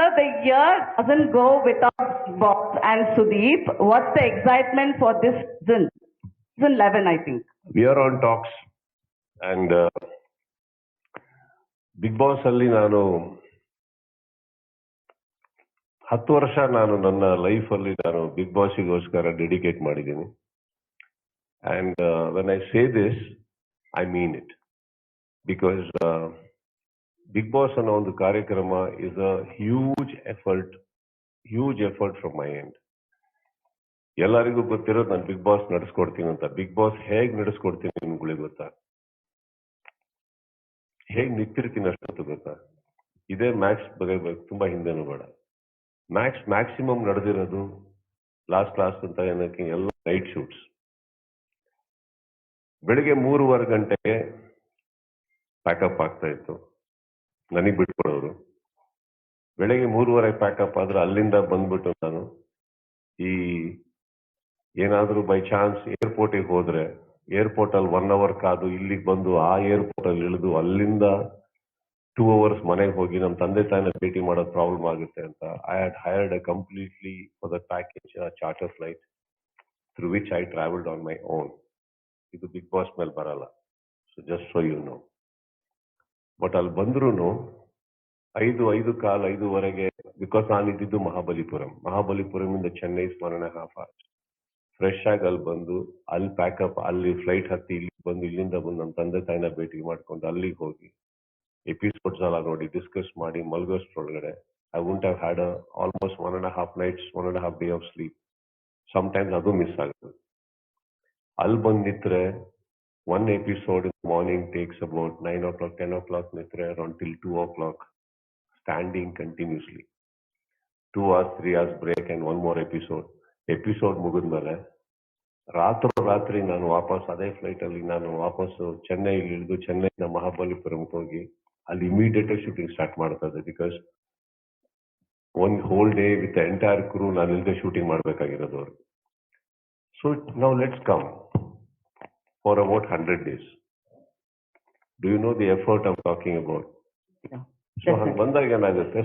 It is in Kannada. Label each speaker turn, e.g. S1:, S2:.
S1: Sir, the year doesn't go without Box and Sudeep. What's the excitement for this season? Season 11, I think.
S2: We are on talks. And Bigg Boss ಅಲ್ಲಿ ನಾನು ಹತ್ತು ವರ್ಷ ನಾನು ನನ್ನ ಲೈಫ್ ಅಲ್ಲಿ ನಾನು ಬಿಗ್ ಬಾಸ್ಗೋಸ್ಕರ ಡೆಡಿಕೇಟ್ ಮಾಡಿದ್ದೀನಿ and when I say this I mean it because Bigg Boss ಅನ್ನೋ ಒಂದು ಕಾರ್ಯಕ್ರಮ is a huge effort huge effort from my end ಎಲ್ಲರಿಗೂ ಗೊತ್ತಿರೋದು ನಾನು ಬಿಗ್ ಬಾಸ್ ನಡೆಸ್ಕೊಡ್ತೀನಿ ಅಂತ. ಬಿಗ್ ಬಾಸ್ ಹೇಗ್ ನಡೆಸ್ಕೊಡ್ತೀನಿ ನಿಮ್ಗಳಿಗೆ ಗೊತ್ತಾ? ಹೇಗ್ ನಿಂತಿರ್ತೀನಿ ಅಷ್ಟೊತ್ತು ಗೊತ್ತಾ? ಇದೇ ಮ್ಯಾಕ್ಸ್ ಬಗ್ಗೆ ತುಂಬಾ ಹಿಂದೆನೂ ಬೇಡ. ಮ್ಯಾಕ್ಸ್ ಮ್ಯಾಕ್ಸಿಮಮ್ ನಡೆದಿರೋದು ಲಾಸ್ಟ್ ಲಾಸ್ಟ್ ಅಂತ ಏನಕ್ಕೆ ಎಲ್ಲ ನೈಟ್ ಶೂಟ್ಸ್ ಬೆಳಿಗ್ಗೆ ಮೂರುವರೆ ಗಂಟೆಗೆ ಪ್ಯಾಕಪ್ ಆಗ್ತಾ ಇತ್ತು. ನನಗೆ ಬಿಟ್ಕೊಡೋರು ಬೆಳಗ್ಗೆ ಮೂರುವರೆ ಪ್ಯಾಕಪ್ ಆದ್ರೆ ಅಲ್ಲಿಂದ ಬಂದ್ಬಿಟ್ಟು ನಾನು ಈ ಏನಾದ್ರೂ ಬೈ ಚಾನ್ಸ್ ಏರ್ಪೋರ್ಟಿಗೆ ಹೋದ್ರೆ ಏರ್ಪೋರ್ಟ್ ಅಲ್ಲಿ ಒನ್ ಅವರ್ ಕಾದು ಇಲ್ಲಿಗೆ ಬಂದು ಆ ಏರ್ಪೋರ್ಟ್ ಅಲ್ಲಿ ಇಳಿದು ಅಲ್ಲಿಂದ ಟೂ ಅವರ್ಸ್ ಮನೆಗೆ ಹೋಗಿ ನಮ್ಮ ತಂದೆ ತಾಯಿನ ಭೇಟಿ ಮಾಡೋದು ಪ್ರಾಬ್ಲಮ್ ಆಗುತ್ತೆ ಅಂತ I had hired a completely for the package charter flight through which I travelled on my own ಇದು ಬಿಗ್ ಬಾಸ್ ಮೇಲೆ ಬರಲ್ಲ. So just so you know but ಅಲ್ಲಿ ಬಂದ್ರೂ ಐದು ಐದು ಕಾಲ್ ಐದುವರೆಗೆ ಬಿಕಾಸ್ ನಾನು ಇದ್ದಿದ್ದು ಮಹಾಬಲಿಪುರಂ. ಮಹಾಬಲಿಪುರಂ ಇಂದ ಚೆನ್ನೈ ಸ್ಮರಣೆ ಹಾಫ್ ಆರ್ ಫ್ರೆಶ್ ಆಗಿ ಅಲ್ಲಿ ಬಂದು, ಅಲ್ಲಿ ಪ್ಯಾಕಪ್ ಅಲ್ಲಿ ಫ್ಲೈಟ್ ಹತ್ತಿ ಇಲ್ಲಿ ಬಂದು, ಇಲ್ಲಿಂದ ಬಂದು ನಮ್ಮ ತಂದೆ ತಾಯಿನ ಭೇಟಿ ಮಾಡ್ಕೊಂಡು ಅಲ್ಲಿಗೆ ಹೋಗಿ ಎಪಿಸೋಡ್ಸ್ ಎಲ್ಲ ನೋಡಿ ಡಿಸ್ಕಸ್ ಮಾಡಿ ಮಲ್ಗೋಸ್ಟ್ರೊಳಗಡೆ I won't have had almost one and half nights one and half day of sleep sometimes ಅದು ಮಿಸ್ ಆಗುತ್ತೆ. ಅಲ್ಲಿ ಬಂದಿದ್ರೆ morning takes about nine o'clock ten o'clock ನಿಂತ್ರೆ around till two o'clock standing continuously two hours three hours break and one more episode episode ಮುಗಿದ್ಮೇಲೆ ರಾತ್ರಿ ರಾತ್ರಿ ನಾನು ವಾಪಸ್ ಅದೇ ಫ್ಲೈಟಲ್ಲಿ ನಾನು ವಾಪಸ್ ಚೆನ್ನೈಲಿ ಇಳಿದು ಚೆನ್ನೈನ ಮಹಾಬಲಿಪುರಂಗೆ ಹೋಗಿ ಅಲ್ಲಿ ಇಮಿಡಿಯೇಟ್ ಶೂಟಿಂಗ್ ಸ್ಟಾರ್ಟ್ ಮಾಡ್ತಾ ಇದ್ದೆ because one whole day with entire crew ನಾನು ಇಲ್ಲದೆ ಶೂಟಿಂಗ್ ಮಾಡಬೇಕಾಗಿರೋದು ಅವ್ರಿಗೆ ಸೊ ನಾವು let's come for about hundred days do you know the effort I'm talking about so ಹಂಗೆ ಬಂದಾಗ ಏನಾಗುತ್ತೆ